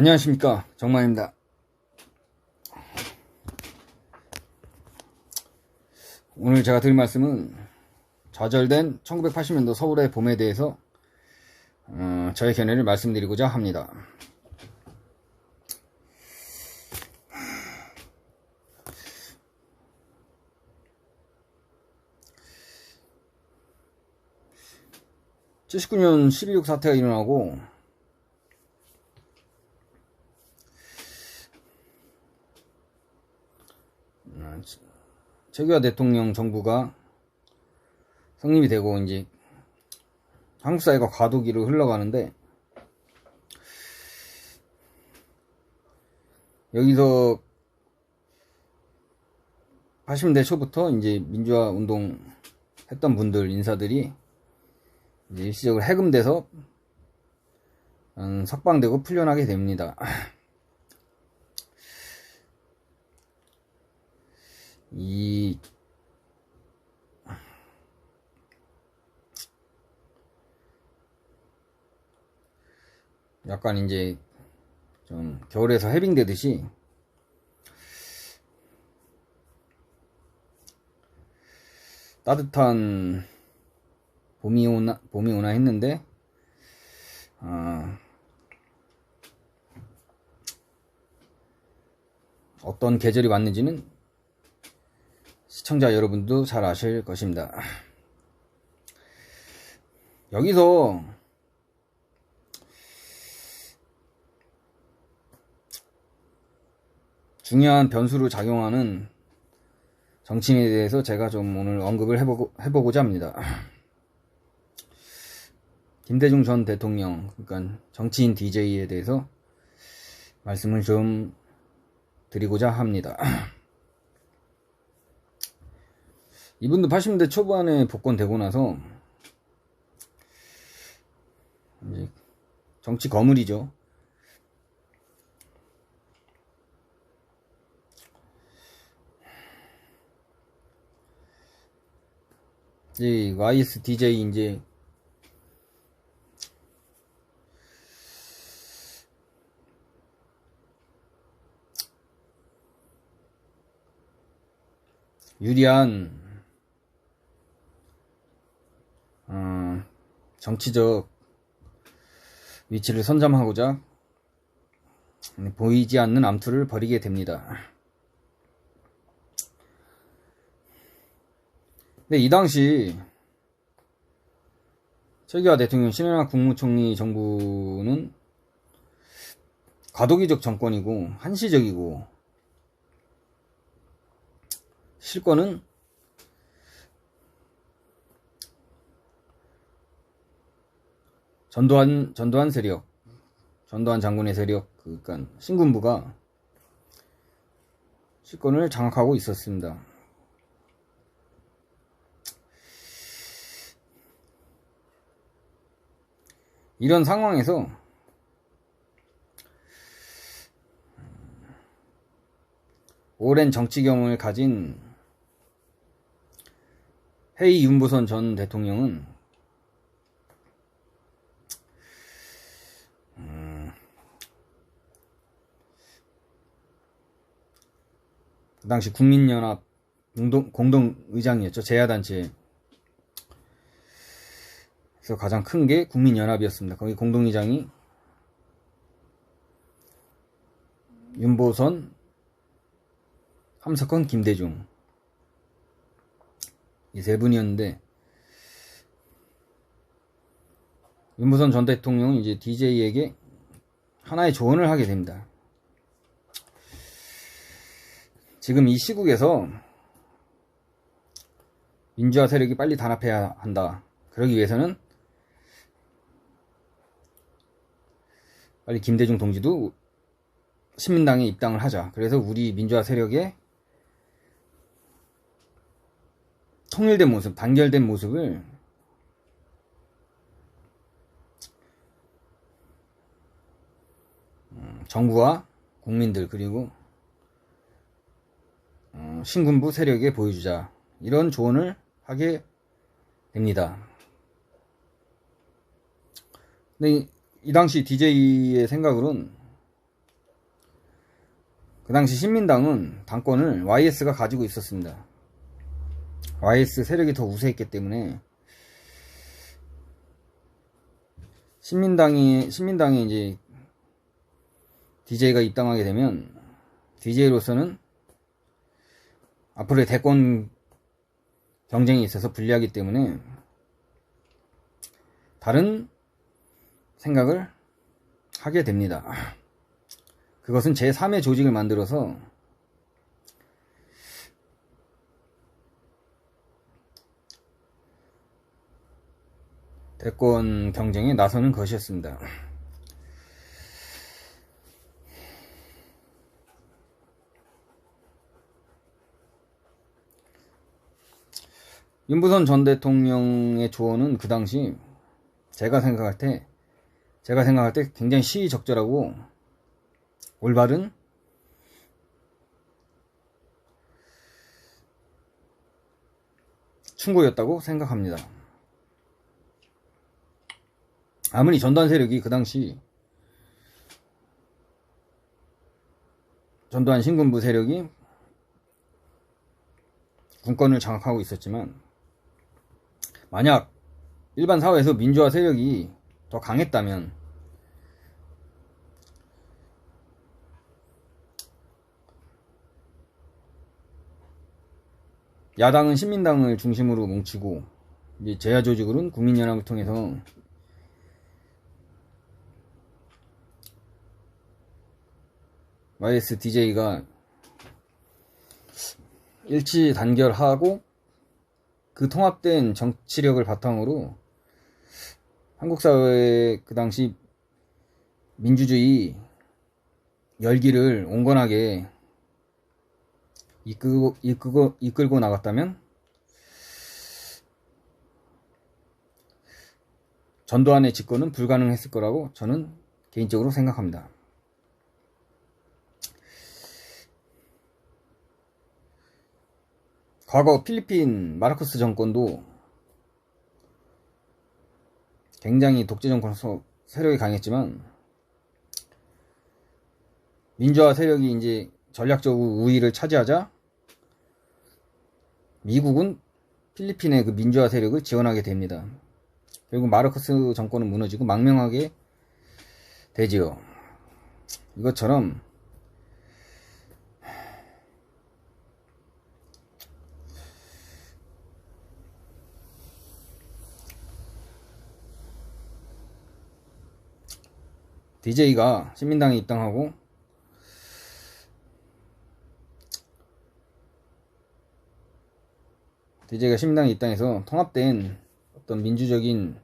안녕하십니까. 정만입니다. 오늘 제가 드릴 말씀은 좌절된 1980년도 서울의 봄에 대해서 어, 저의 견해를 말씀드리고자 합니다. (79년 12.6 사태가 일어나고) 최규하 대통령 정부가 성립이 되고 이제 한국 사회가 과도기로 흘러가는데 여기서 80년대 초부터 이제 민주화 운동 했던 분들 인사들이 이제 일시적으로 해금돼서 음, 석방되고 풀려나게 됩니다. 이 약간 이제 좀 겨울에서 해빙되듯이 따뜻한 봄이 오나 봄이 오나 했는데 어, 어떤 계절이 왔는지는 시청자 여러분도 잘 아실 것입니다. 여기서 중요한 변수로 작용하는 정치인에 대해서 제가 좀 오늘 언급을 해보고, 해보고자 합니다. 김대중 전 대통령, 그러니까 정치인 DJ에 대해서 말씀을 좀 드리고자 합니다. 이분도 80년대 초반에 복권되고 나서 정치 거물이죠. 이제 YSDJ 이제 유리한 정치적 위치를 선점하고자 보이지 않는 암투를 벌이게 됩니다. 근데 이 당시 최기화 대통령 신현학 국무총리 정부는 과도기적 정권이고 한시적이고 실권은 전두환 전두환 세력, 전두환 장군의 세력, 그러니까 신군부가 실권을 장악하고 있었습니다. 이런 상황에서 오랜 정치 경험을 가진 헤이 윤보선 전 대통령은 당시 국민연합 공동, 공동의장이었죠. 제야단체. 그래서 가장 큰 게 국민연합이었습니다. 거기 공동의장이 윤보선, 함석헌, 김대중. 이 세 분이었는데, 윤보선 전 대통령은 이제 DJ에게 하나의 조언을 하게 됩니다. 지금 이 시국에서 민주화 세력이 빨리 단합해야 한다. 그러기 위해서는 빨리 김대중 동지도 신민당에 입당을 하자. 그래서 우리 민주화 세력의 통일된 모습, 단결된 모습을 음, 정부와 국민들 그리고 어, 신군부 세력에 보여주자 이런 조언을 하게 됩니다. 근데 이, 이 당시 DJ의 생각으로는 그 당시 신민당은 당권을 YS가 가지고 있었습니다. YS 세력이 더 우세했기 때문에 신민당이 신민당에 이제 DJ가 입당하게 되면 DJ로서는 앞으로의 대권 경쟁이 있어서 불리하기 때문에 다른 생각을 하게 됩니다. 그것은 제3의 조직을 만들어서 대권 경쟁에 나서는 것이었습니다. 윤부선 전 대통령의 조언은 그 당시 제가 생각할 때 제가 생각할 때 굉장히 시의적절하고 올바른 충고였다고 생각합니다. 아무리 전단 세력이 그 당시 전두환 신군부 세력이 군권을 장악하고 있었지만 만약 일반 사회에서 민주화 세력이 더 강했다면 야당은 신민당을 중심으로 뭉치고 이제 제야 조직으로는 국민연합을 통해서 YSDJ가 일치 단결하고 그 통합된 정치력을 바탕으로 한국 사회의 그 당시 민주주의 열기를 온건하게 이끌고, 이끌고, 이끌고 나갔다면 전두환의 집권은 불가능했을 거라고 저는 개인적으로 생각합니다. 과거 필리핀 마르코스 정권도 굉장히 독재 정권으로서 세력이 강했지만 민주화 세력이 이제 전략적으로 우위를 차지하자 미국은 필리핀의 그 민주화 세력을 지원하게 됩니다. 결국 마르코스 정권은 무너지고 망명하게 되지요. 이것처럼 DJ가 신민당에 입당하고 DJ가 신민당에 입당해서 통합된 어떤 민주적인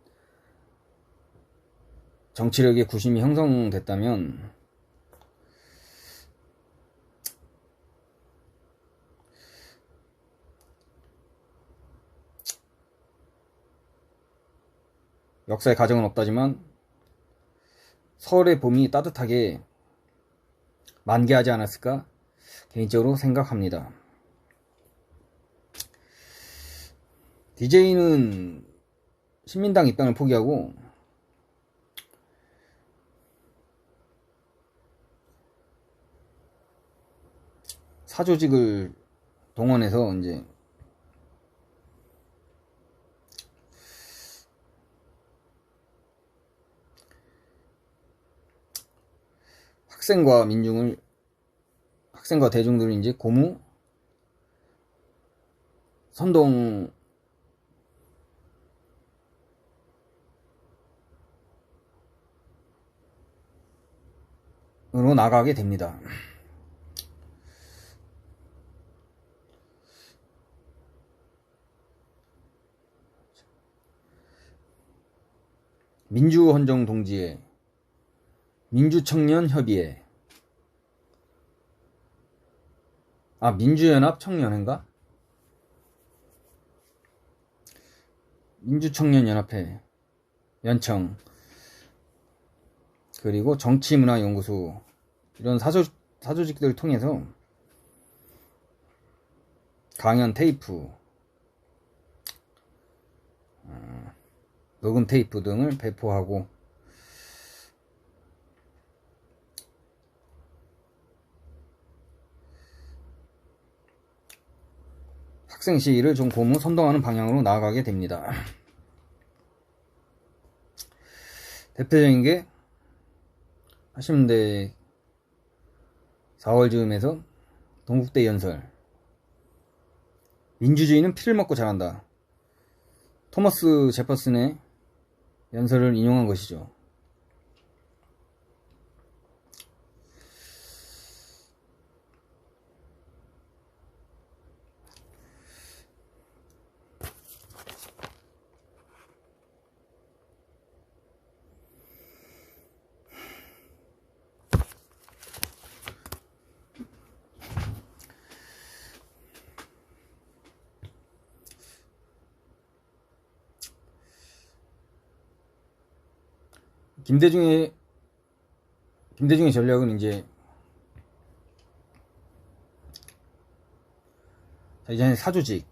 정치력의 구심이 형성됐다면 역사의 가정은 없다지만 서울의 봄이 따뜻하게 만개하지 않았을까 개인적으로 생각합니다. DJ는 신민당 입당을 포기하고 사조직을 동원해서 이제 학생과 민중을 학생과 대중들을 이제 고무 선동 으로 나가게 됩니다. 민주헌정 동지회 민주청년협의회. 아 민주연합 청년회인가? 민주청년연합회 연청. 그리고 정치문화연구소. 이런 사조, 사조직들을 통해서 강연 테이프 어, 녹음 테이프 등을 배포하고 학생 시위를 좀 고무 선동하는 방향으로 나아가게 됩니다. 대표적인 게 80년대 4월 즈음에서 동국대 연설 민주주의는 피를 먹고 자란다. 토머스 제퍼슨의 연설을 인용한 것이죠. 김대중의 김대중의 전략은 이제 자기 전에 사조직.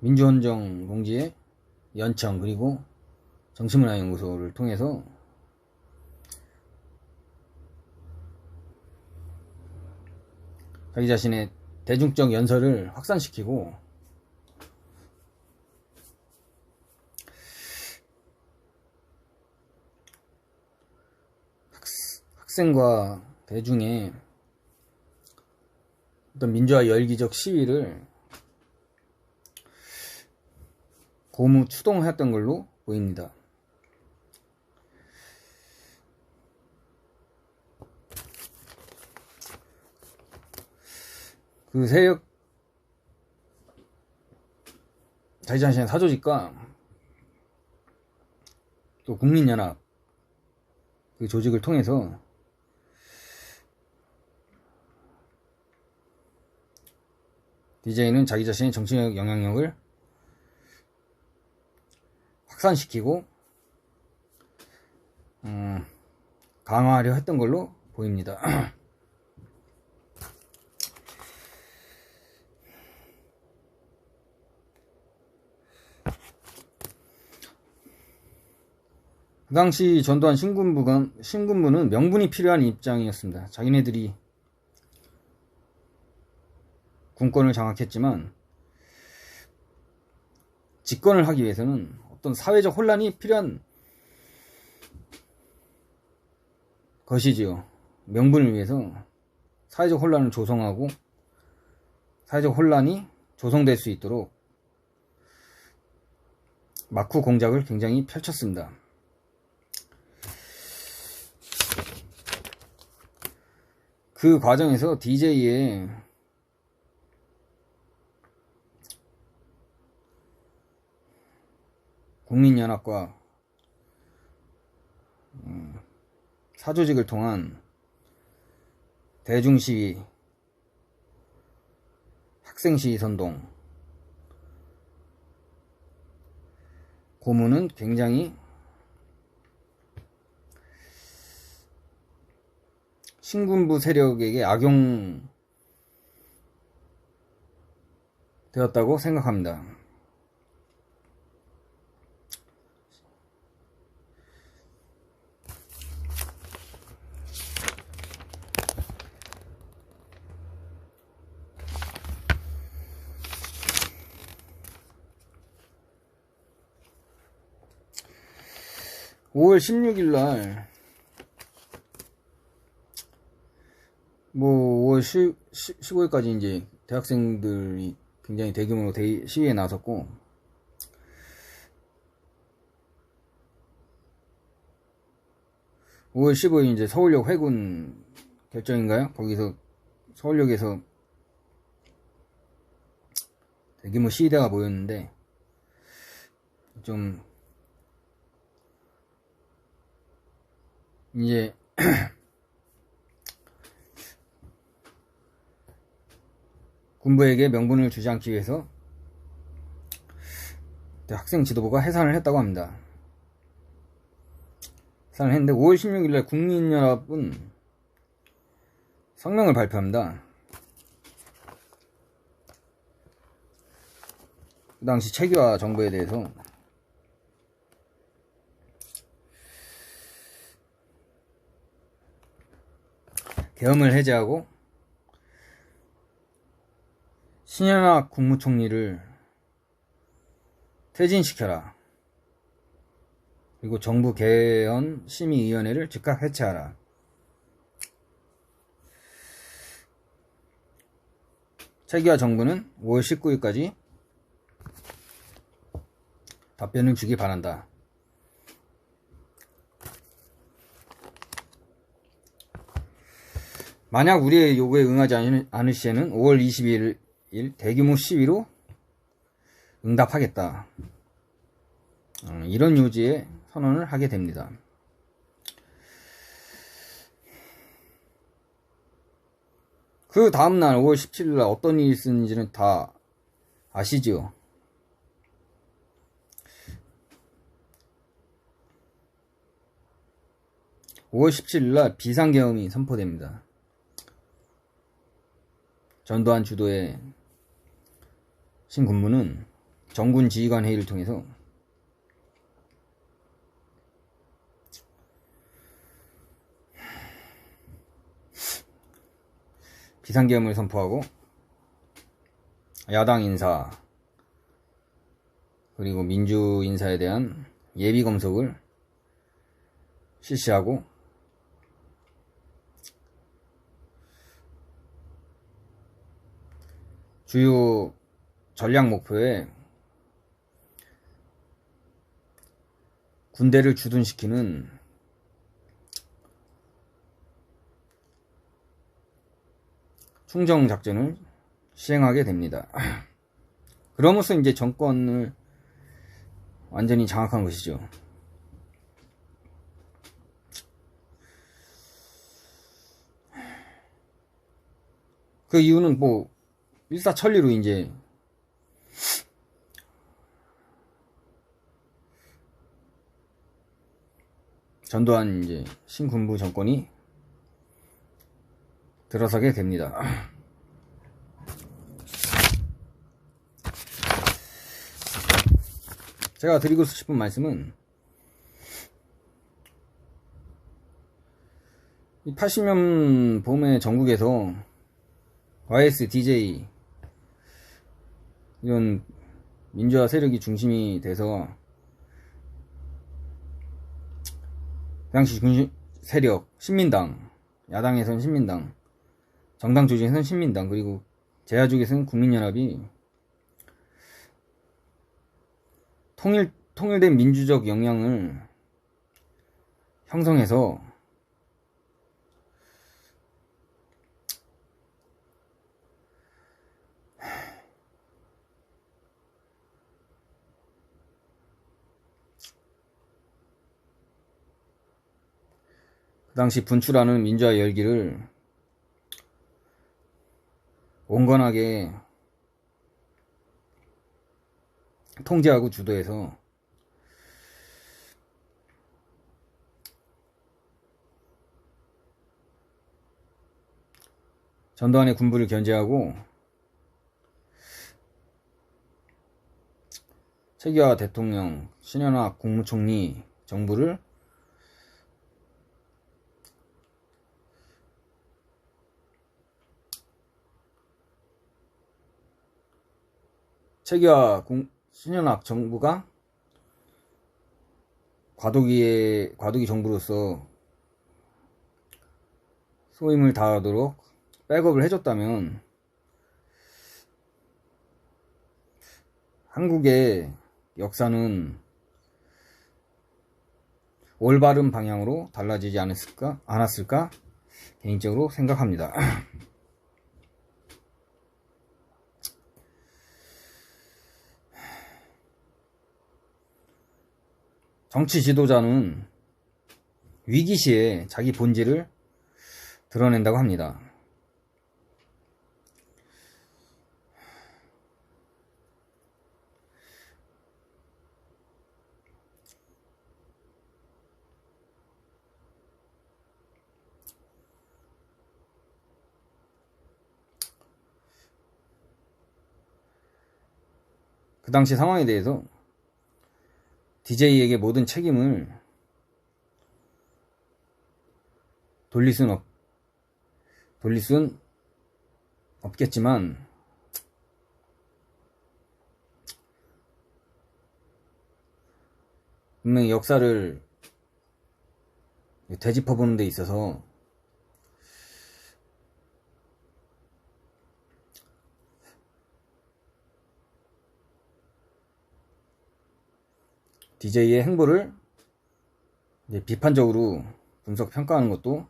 민주헌정 공지의 연청 그리고 정치문화연구소를 통해서 자기 자신의 대중적 연설을 확산시키고 학생과 대중의 어떤 민주화 열기적 시위를 고무 추동했던 걸로 보입니다. 그 세력 자기 자신의 사조직과 또 국민연합 그 조직을 통해서 DJ는 자기 자신의 정치적 영향력을 확산시키고 음, 강화하려 했던 걸로 보입니다. 그 당시 전두환 신군부가, 신군부는 명분이 필요한 입장이었습니다. 자기네들이 군권을 장악했지만 집권을 하기 위해서는 어떤 사회적 혼란이 필요한 것이지요. 명분을 위해서 사회적 혼란을 조성하고 사회적 혼란이 조성될 수 있도록 마쿠 공작을 굉장히 펼쳤습니다. 그 과정에서 DJ의 국민연합과 음, 사조직을 통한 대중시위, 학생시위 선동, 고문은 굉장히 신군부 세력에게 악용되었다고 생각합니다. 5월 16일 날, 뭐, 5월 10, 15일까지 이제 대학생들이 굉장히 대규모로 대, 시위에 나섰고, 5월 15일 이제 서울역 회군 결정인가요? 거기서 서울역에서 대규모 시위대가 모였는데 좀 이제 군부에게 명분을 주지 않기 위해서 학생 지도부가 해산을 했다고 합니다. 해산을 했는데 5월 16일날 국민연합은 성명을 발표합니다. 그 당시 체계화 정부에 대해서 계엄을 해제하고 신현학 국무총리를 퇴진시켜라. 그리고 정부 개헌 심의위원회를 즉각 해체하라. 최기화 정부는 5월 19일까지 답변을 주기 바란다. 만약 우리의 요구에 응하지 않을 시에는 5월 22일 대규모 시위로 응답하겠다. 어, 이런 요지의 선언을 하게 됩니다. 그 다음날 5월 17일 날 어떤 일이 있었는지는 다 아시죠? (5월 17일) 날 비상계엄이 선포됩니다. 전두환 주도의 신군무는 정군 지휘관 회의를 통해서 비상계엄을 선포하고 야당 인사 그리고 민주 인사에 대한 예비 검속을 실시하고 주요 전략 목표에 군대를 주둔시키는 충정 작전을 시행하게 됩니다. 그러면서 이제 정권을 완전히 장악한 것이죠. 그 이유는 뭐 일사천리로 이제 전두환 이제 신군부 정권이 들어서게 됩니다. 제가 드리고 싶은 말씀은 이 80년 봄에 전국에서 YS, DJ 이런 민주화 세력이 중심이 돼서 그 당시 군시 세력 신민당 야당에선 신민당 정당 조직에서는 신민당 그리고 제야 쪽에서는 국민연합이 통일 통일된 민주적 역량을 형성해서 그 당시 분출하는 민주화 열기를 온건하게 통제하고 주도해서 전두환의 군부를 견제하고 최기화 대통령, 신현화 국무총리 정부를 최기화 신현학 정부가 과도기의 과도기 정부로서 소임을 다하도록 백업을 해줬다면 한국의 역사는 올바른 방향으로 달라지지 않았을까, 않았을까 개인적으로 생각합니다. 정치 지도자는 위기 시에 자기 본질을 드러낸다고 합니다. 그 당시 상황에 대해서 DJ에게 모든 책임을 돌릴 순 없, 돌릴 순 없겠지만, 분명히 역사를 되짚어보는 데 있어서 DJ의 행보를 비판적으로 분석 평가하는 것도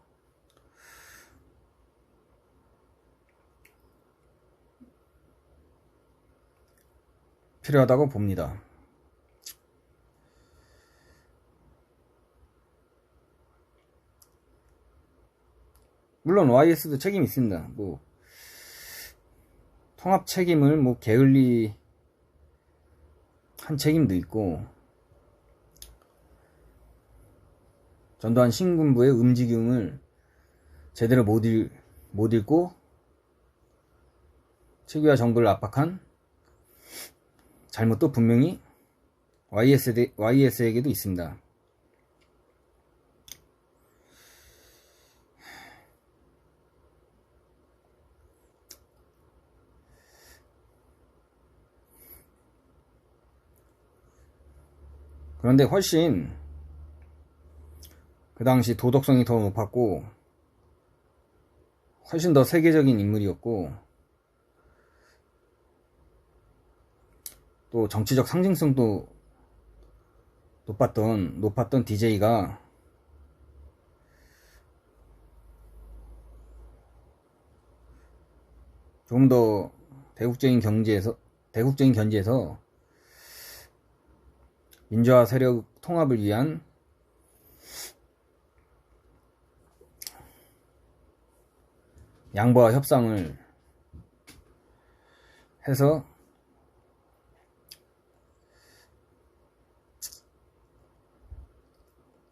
필요하다고 봅니다. 물론 YS도 책임이 있습니다. 뭐 통합 책임을 뭐 게을리 한 책임도 있고 전두환 신군부의 움직임을 제대로 못, 읽, 못 읽고 최규하 정부를 압박한 잘못도 분명히 YS, YS에게도 있습니다. 그런데 훨씬 그 당시 도덕성이 더 높았고 훨씬 더 세계적인 인물이었고 또 정치적 상징성도 높았던 높았던 DJ가 조금 더 대국적인 경제에서 대국적인 견지에서 민주화 세력 통합을 위한 양보와 협상을 해서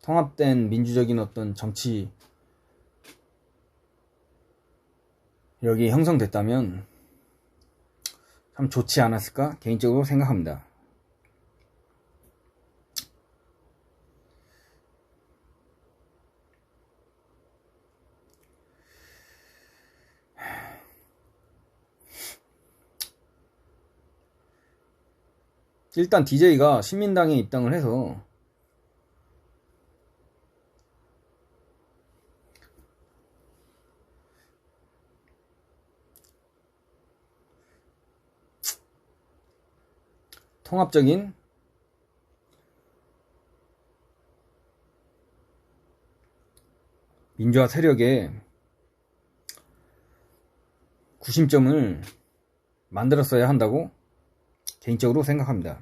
통합된 민주적인 어떤 정치 여기 형성됐다면 참 좋지 않았을까 개인적으로 생각합니다. 일단 DJ가 신민당에 입당을 해서 통합적인 민주화 세력의 구심점을 만들었어야 한다고 개인적으로 생각합니다.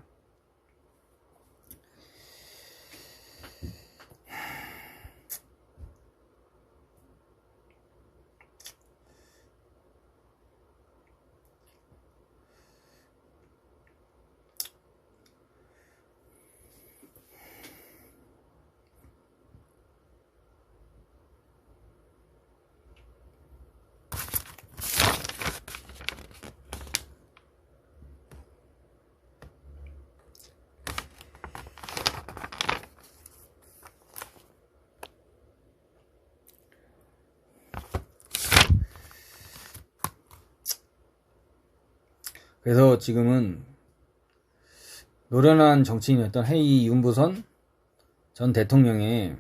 그래서 지금은 노련한 정치인이었던 헤이 윤부선 전 대통령의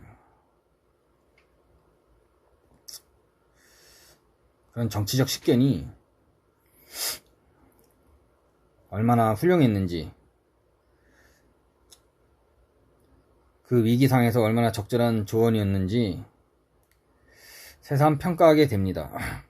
그런 정치적 식견이 얼마나 훌륭했는지 그 위기상에서 얼마나 적절한 조언이었는지 새삼 평가하게 됩니다.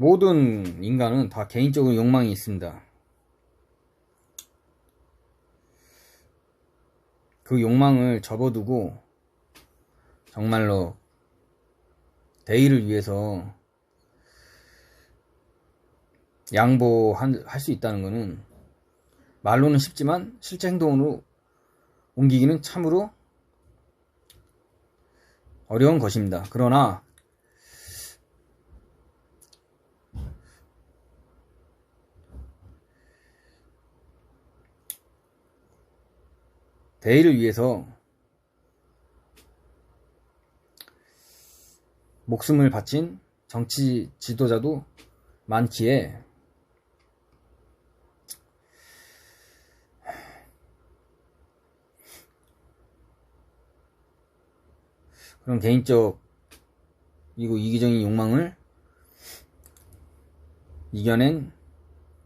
모든 인간은 다 개인적인 욕망이 있습니다. 그 욕망을 접어두고 정말로 대의를 위해서 양보할 수 있다는 것은 말로는 쉽지만 실제 행동으로 옮기기는 참으로 어려운 것입니다. 그러나 대의를 위해서 목숨을 바친 정치 지도자도 많기에 그런 개인적 이고 이기적인 욕망을 이겨낸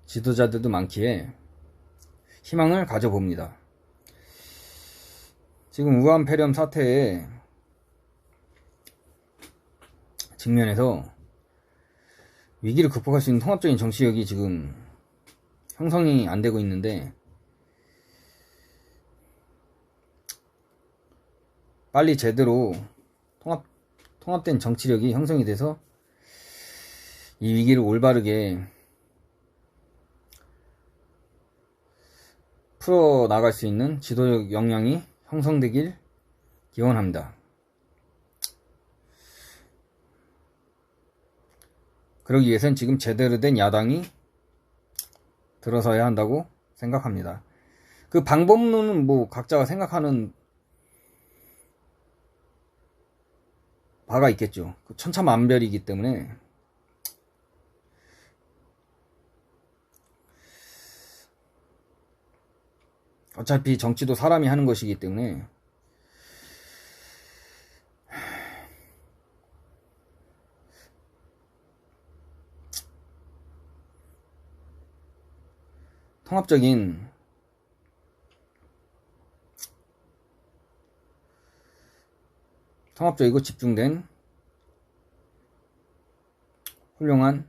지도자들도 많기에 희망을 가져봅니다. 지금 우한 폐렴 사태에 직면해서 위기를 극복할 수 있는 통합적인 정치력이 지금 형성이 안 되고 있는데 빨리 제대로 통합, 통합된 정치력이 형성이 돼서 이 위기를 올바르게 풀어 나갈 수 있는 지도적 역량이 형성되길 기원합니다. 그러기 위해선 지금 제대로 된 야당이 들어서야 한다고 생각합니다. 그 방법론은 뭐 각자가 생각하는 바가 있겠죠. 그 천차만별이기 때문에 어차피 정치도 사람이 하는 것이기 때문에. 통합적인 통합적이고 집중된 훌륭한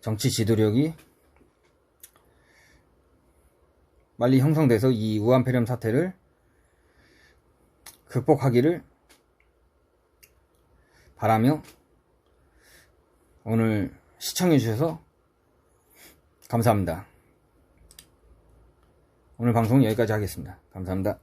정치 지도력이 빨리 형성돼서 이 우한폐렴 사태를 극복하기를 바라며 오늘 시청해주셔서 감사합니다. 오늘 방송은 여기까지 하겠습니다. 감사합니다.